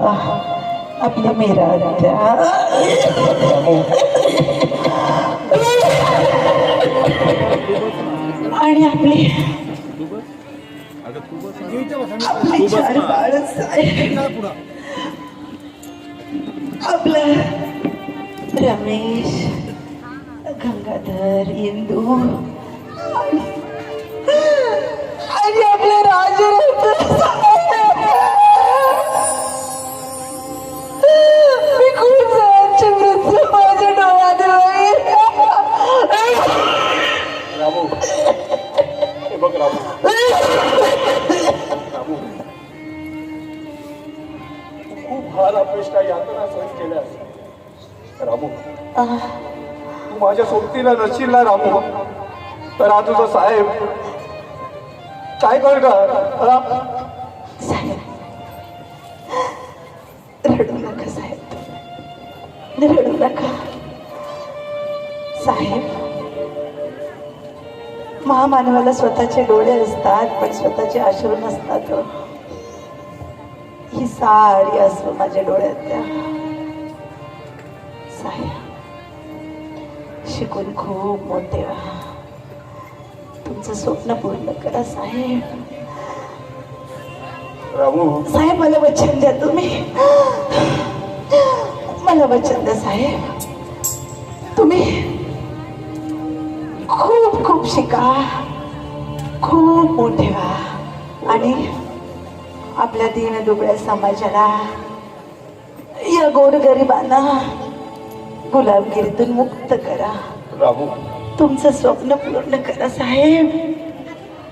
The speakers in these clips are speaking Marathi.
Ah, आपल्या मेरा आणि आपले आपले चार बाळ आपला आपलं रमेश गंगाधर इंदू आणि आणि आपले राजू खूप हाल अपेष्टा यातना सहन केल्यास रामू तू माझ्या सोबतीला नसशील ना रामू. तर हा तुझा साहेब. काय करणार महामानवाला स्वतःचे डोळे असतात पण स्वतःचे अश्रू नसतात हो. ही सारी अश्रू माझ्या डोळ्यात साहेब शिकून खूप मोठे तुमचं स्वप्न पूर्ण करा साहेब. साहेब मला वचन द्या तुम्ही. मला वचन द्या साहेब. तुम्ही खूप खूप शिका. खूप मोठे व्हा. आणि आपल्या दीन दुबळ्या समाजाला या गोरगरिबांना गुलामगिरीतून मुक्त करा. रामू. तुमचं स्वप्न पूर्ण करा साहेब.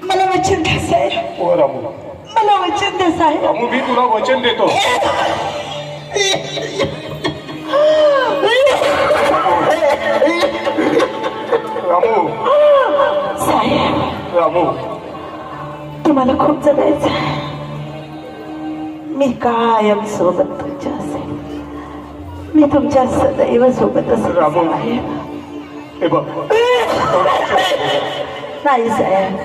मला वचन द्या साहेब. हो रामू. मला वचन द्या साहेब. रामू मी तुला वचन देतो. रामू. साहेब रामू. तुम्हाला खूप जगायचं. मी कायम सोबत तुमच्या असेल मी तुमच्या सदैव सोबत असेल रामू. हे बघ. नाही साहेब.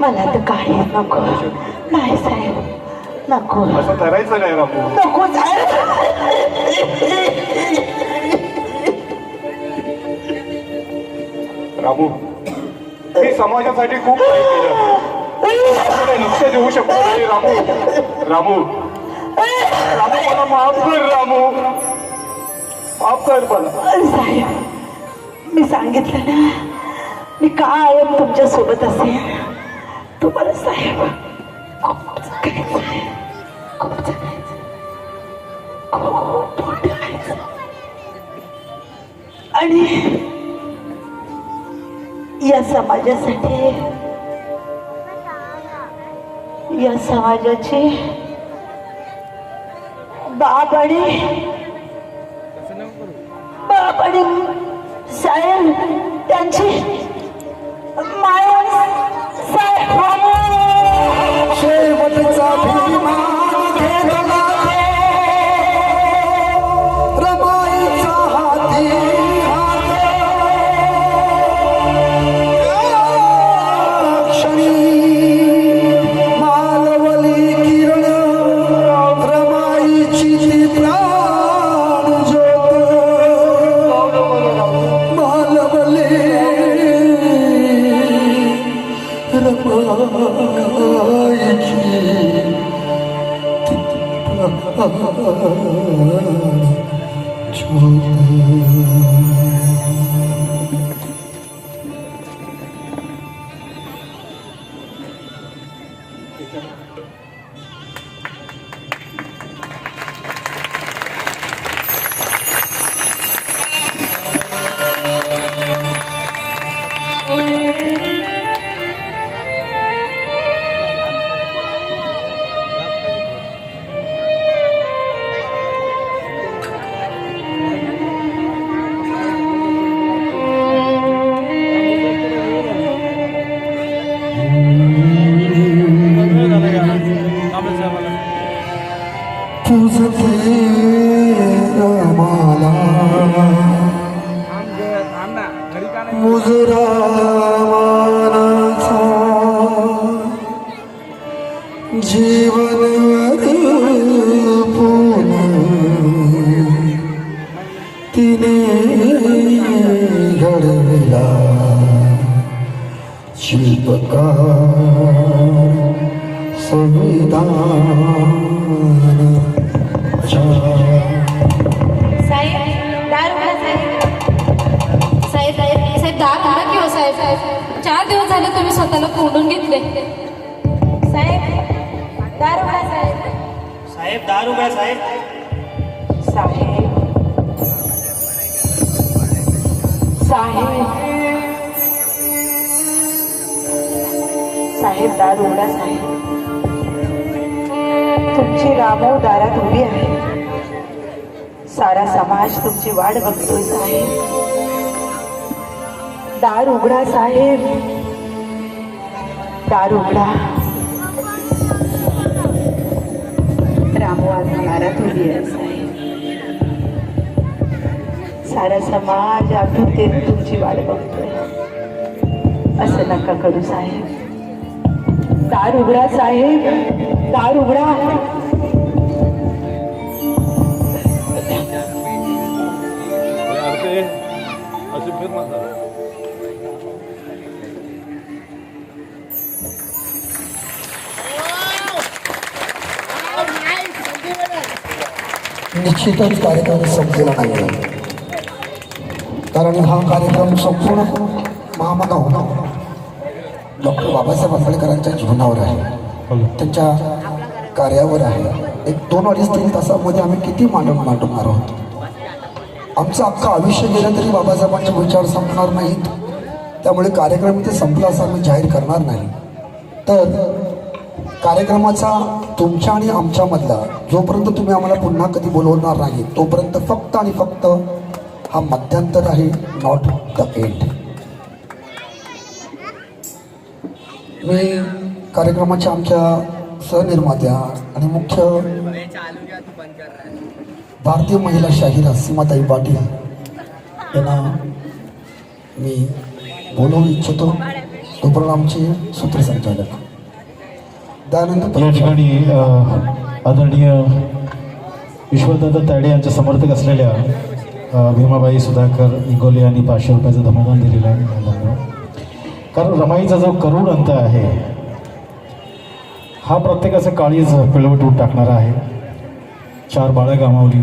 मला तर काही नको. नाही साहेब. नको. असं करायचं नाही रामू? नको साहेब रामू मी समाजासाठी खूप काही केलं. लक्ष देऊ शकतो रामू. रामू. रामू मला माफ कर रामू. माफ कर मला. साहेब मी सांगितलं ना मी काय तुमच्यासोबत असेल तुम्हाला साहेब खूप जगायचं खूप जगायचं खूप मोठं आणि समाजासाठी या समाजाची बाप आणि बाप आणि साहेब त्यांची Oh. चार दिवस झाले तुम्ही स्वतःला कोंडून घेतले. साहेब दार उघडा साहेब. साहेब दार उघडा साहेब. साहेब. साहेब. साहेब दार उघडा साहेब. तुमची रामो दारात उभी आहे. सारा समाज तुमची वाट बघतोय साहेब. दार उघडा साहेब. दार उघडा. रामो आज दारात उभी आहे साहेब. सारा समाज आतुरतेत तुमची वाट बघतोय. असं नका करू साहेब. दार उघडा साहेब. दार उघडा. निश्चितच कार्यक्रम संपलेला नाही कारण हा कार्यक्रम संपूर्ण महामना होणार डॉक्टर बाबासाहेब आंबेडकरांच्या जीवनावर आहे. त्यांच्या कार्यावर आहे. एक दोन अडीच तीन तासामध्ये आम्ही किती मांडून मांडवणार आहोत? आमचं अख्खं आयुष्य गेलं तरी बाबासाहेबांचे विचार संपणार नाहीत. त्यामुळे कार्यक्रम इथे संपला असा आम्ही जाहीर करणार नाही. तर कार्यक्रमाचा तुमच्या आणि आमच्यामधला जोपर्यंत तुम्ही आम्हाला पुन्हा कधी बोलवणार नाही तोपर्यंत फक्त आणि फक्त हा मध्यंतर आहे नॉट द एंड मी कार्यक्रमाच्या आमच्या सहनिर्मात्या आणि मुख्य भारतीय महिला शाहिरा सीमाताई पाटील यांना मी बोलवू इच्छितो. तोपर्यंत आमचे सूत्रसंचालक दयानंद या ठिकाणी आदरणीय विश्वदत्त तायडे यांच्या समर्थक असलेल्या भीमाबाई सुधाकर इगोले यांनी पाचशे रुपयाचं धमादान दिलेलं आहे. कारण रमाईचा जो करुण अंत आहे हा प्रत्येकाचं काळीज पिळवटून टाकणारा आहे. चार बाळं गमावली.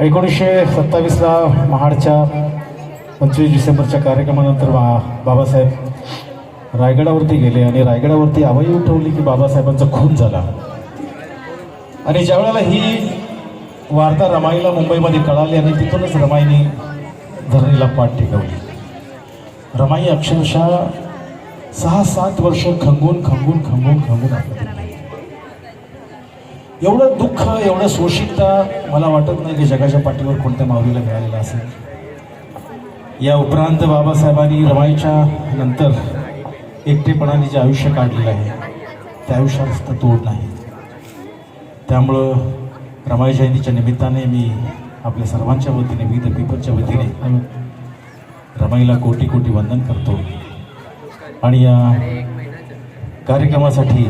एकोणीसशे सत्तावीसला महाडच्या पंचवीस डिसेंबरच्या कार्यक्रमानंतर बा बाबासाहेब रायगडावरती गेले आणि रायगडावरती आवाई उठवली की बाबासाहेबांचा खून झाला. आणि ज्यावेळेला ही वार्ता रमाईला मुंबईमध्ये कळाली आणि तिथूनच रमाईने धरणीला पाठ टेकवली. रमाई अक्षरशः सहा सात वर्ष खंगून खंगून खंगून खंगून आपलं एवढं दुःख एवढं सोशिकता मला वाटत नाही की जगाच्या पाठीवर कोणत्या माऊलीला मिळालेलं असेल. या उपरांत बाबासाहेबांनी रमाईच्या नंतर एकटेपणाने जे आयुष्य काढलेलं आहे त्या आयुष्यात तोड नाही. त्यामुळं रमाई जयंतीच्या निमित्ताने मी आपल्या सर्वांच्या वतीने विविध पीपलच्या वतीने रमाईला कोटी कोटी वंदन करतो. आणि या कार्यक्रमासाठी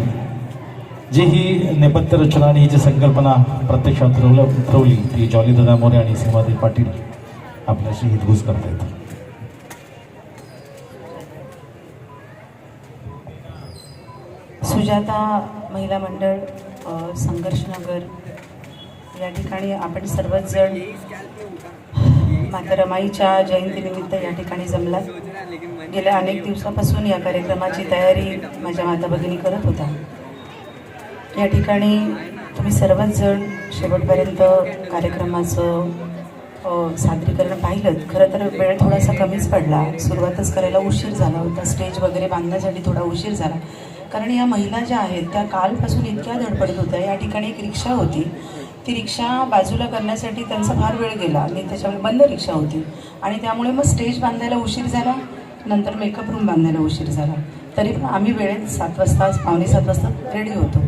जी ही नेपथ्य रचना आणि ही जी संकल्पना प्रत्यक्षात उतरवलं उतरवली ती जॉली दादा मोरे आणि सीमादेवी पाटील आपल्याशी हितगुज आहेत सुजाता महिला मंडळ संघर्षनगर या ठिकाणी आपण सर्वच जण माता रमाईच्या जयंतीनिमित्त या ठिकाणी जमलात. गेल्या अनेक दिवसापासून या कार्यक्रमाची तयारी माझ्या माता भगिनी करत होता या ठिकाणी तुम्ही सर्वच जण शेवटपर्यंत कार्यक्रमाचं सादरीकरण पाहिलं. खरं तर वेळ थोडासा कमीच पडला. सुरुवातच करायला उशीर झाला होता. स्टेज वगैरे बांधण्यासाठी थोडा उशीर झाला. कारण या महिला ज्या आहेत त्या कालपासून इतक्या धडपडत होत्या. या ठिकाणी एक रिक्षा होती. ती रिक्षा बाजूला करण्यासाठी त्यांचा फार वेळ गेला. आणि त्याच्यामुळे बंद रिक्षा होती. आणि त्यामुळे मग स्टेज बांधायला उशीर झाला. नंतर मेकअप रूम बांधायला उशीर झाला. तरी पण आम्ही वेळेत सात वाजता पावणे सात वाजता रेडी होतो.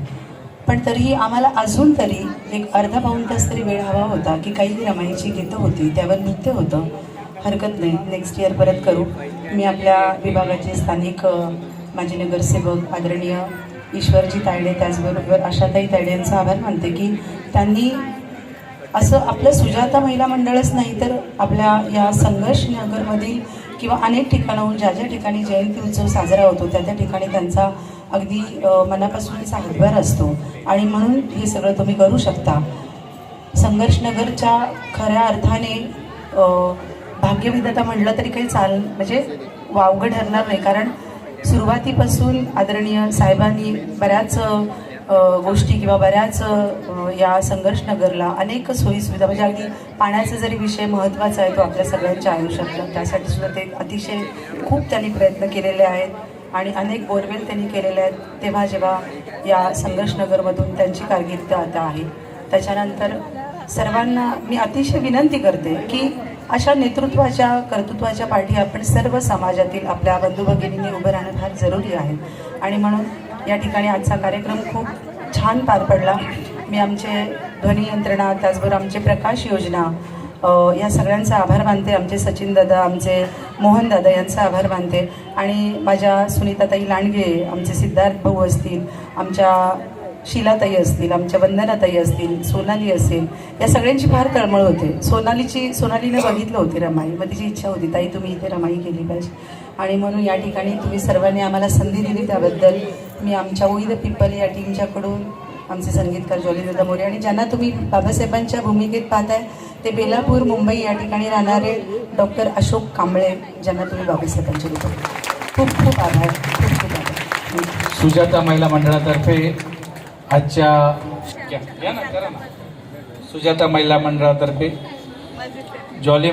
पण तरीही आम्हाला अजून तरी एक अर्धा पाऊण तास तरी वेळ हवा होता की काही रमाईची गीतं होती त्यावर नृत्य होतं. हरकत नाही. नेक्स्ट इयर परत करू. मी आपल्या विभागाचे स्थानिक माजी नगरसेवक आदरणीय ईश्वरजी तायडे त्याचबरोबर आशाताई तायडे यांचा आभार मानते की त्यांनी असं आपलं सुजाता महिला मंडळच नाही तर आपल्या या संघर्ष नगरमधील किंवा अनेक ठिकाणाहून ज्या ज्या ठिकाणी जयंती उत्सव साजरा होतो त्या त्या ठिकाणी त्यांचा अगदी मनापासून मनापासूनचा हातभार असतो. आणि म्हणून हे सगळं तुम्ही करू शकता. संघर्षनगरच्या खऱ्या अर्थाने भाग्यविधता भाग्यविधाता म्हटलं तरी काही चाल म्हणजे वावगं ठरणार नाही. कारण सुरुवातीपासून आदरणीय साहेबांनी बऱ्याच गोष्टी किंवा बऱ्याच या संघर्षनगरला अनेक सोयीसुविधा म्हणजे अगदी पाण्याचा जरी विषय महत्त्वाचा आहे तो आपल्या सगळ्यांच्या आयुष्यातला. त्यासाठी सुद्धा ते अतिशय खूप त्यांनी प्रयत्न केलेले आहेत. आणि अनेक बोरवेल त्यांनी केलेले आहेत. तेव्हा जेव्हा या संघर्षनगरमधून त्यांची कारकीर्द आता आहे. त्याच्यानंतर सर्वांना मी अतिशय विनंती करते की अशा नेतृत्वाच्या कर्तृत्वाच्या पाठी आपण सर्व समाजातील आपल्या बंधू भगिनींनी उभं राहणं फार जरुरी आहे. आणि म्हणून या ठिकाणी आजचा कार्यक्रम खूप छान पार पडला. मी आमचे ध्वनी यंत्रणा त्याचबरोबर आमचे प्रकाश योजना या सगळ्यांचा आभार मानते. आमचे सचिन दादा आमचे मोहन दादा यांचा आभार मानते. आणि माझ्या सुनीताताई लांडगे आमचे सिद्धार्थ भाऊ असतील आमच्या शीलाताई असतील आमच्या वंदनाताई असतील सोनाली असेल या सगळ्यांची फार तळमळ होते. सोनालीची सोनालीने बघितलं होती रमाई. मग तिची इच्छा होती ताई तुम्ही इथे रमाई केली पाहिजे. आणि म्हणून या ठिकाणी तुम्ही सर्वांनी आम्हाला संधी दिली त्याबद्दल. मी आमच्या उई द पीपल या टीमच्याकडून आमचे संगीतकार जॉलीदादा मोरे आणि ज्यांना तुम्ही बाबासाहेबांच्या भूमिकेत पाहताय ते बेलापूर मुंबई या ठिकाणी राहणारे डॉक्टर अशोक कांबळे ज्यांना तुम्ही बाबासाहेबांच्या रूपात खूप खूप आभार खूप खूप आभार. सुजाता महिला मंडळातर्फे आजच्या. सुजाता महिला मंडळातर्फे जॉली